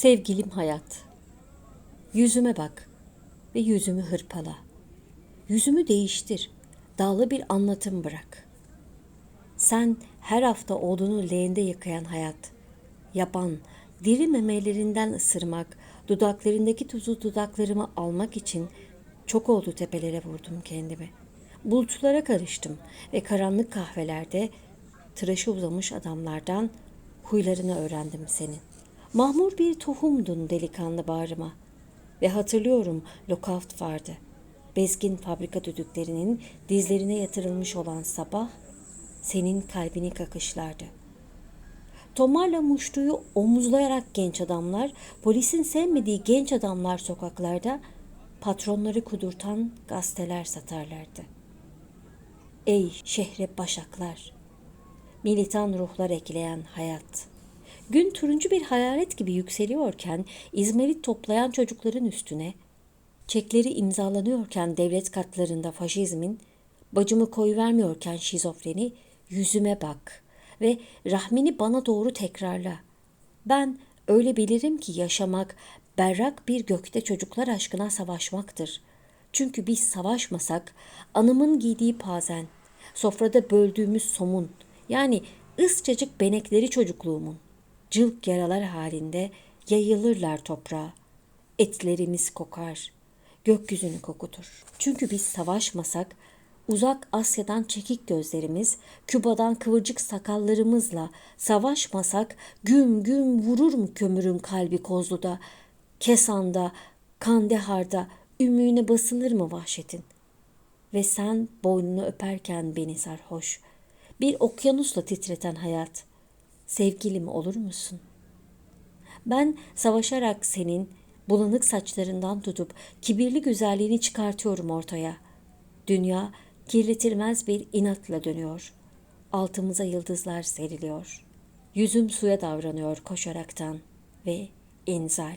Sevgilim hayat. Yüzüme bak ve yüzümü hırpala. Yüzümü değiştir. Dağlı bir anlatım bırak. Sen her hafta odunu leğende yıkayan hayat. Yaban, diri memelerinden ısırmak, dudaklarındaki tuzu dudaklarıma almak için çok oldu tepelere vurdum kendimi. Bulutlara karıştım ve karanlık kahvelerde tıraşı uzamış adamlardan huylarını öğrendim senin. Mahmur bir tohumdun delikanlı bağrıma. Ve hatırlıyorum lokavt vardı. Bezgin fabrika düdüklerinin dizlerine yatırılmış olan sabah senin kalbini kakışlardı. Tomarla muştuyu omuzlayarak genç adamlar, polisin sevmediği genç adamlar sokaklarda patronları kudurtan gazeteler satarlardı. Ey şehre başaklar, militan ruhlar ekleyen hayat. Gün turuncu bir hayalet gibi yükseliyorken İzmarit toplayan çocukların üstüne, çekleri imzalanıyorken devlet katlarında faşizmin, bacımı koyuvermiyorken şizofreni, yüzüme bak ve rahmini bana doğru tekrarla. Ben öyle bilirim ki yaşamak berrak bir gökte çocuklar aşkına savaşmaktır. Çünkü biz savaşmasak anımın giydiği pazen, sofrada böldüğümüz somun, yani ıscacık benekleri çocukluğumun, cılk yaralar halinde yayılırlar toprağa. Etlerimiz kokar, gökyüzünü kokutur. Çünkü biz savaşmasak uzak Asya'dan çekik gözlerimiz, Küba'dan kıvırcık sakallarımızla savaşmasak güm güm vurur mu kömürün kalbi Kozlu'da, Kesan'da, Kandehar'da ümüğüne basılır mı vahşetin? Ve sen boynunu öperken beni sarhoş, bir okyanusla titreten hayat, sevgilim olur musun? Ben savaşarak senin bulanık saçlarından tutup kibirli güzelliğini çıkartıyorum ortaya. Dünya kirletilmez bir inatla dönüyor. Altımıza yıldızlar seriliyor. Yüzüm suya davranıyor koşaraktan ve inzal.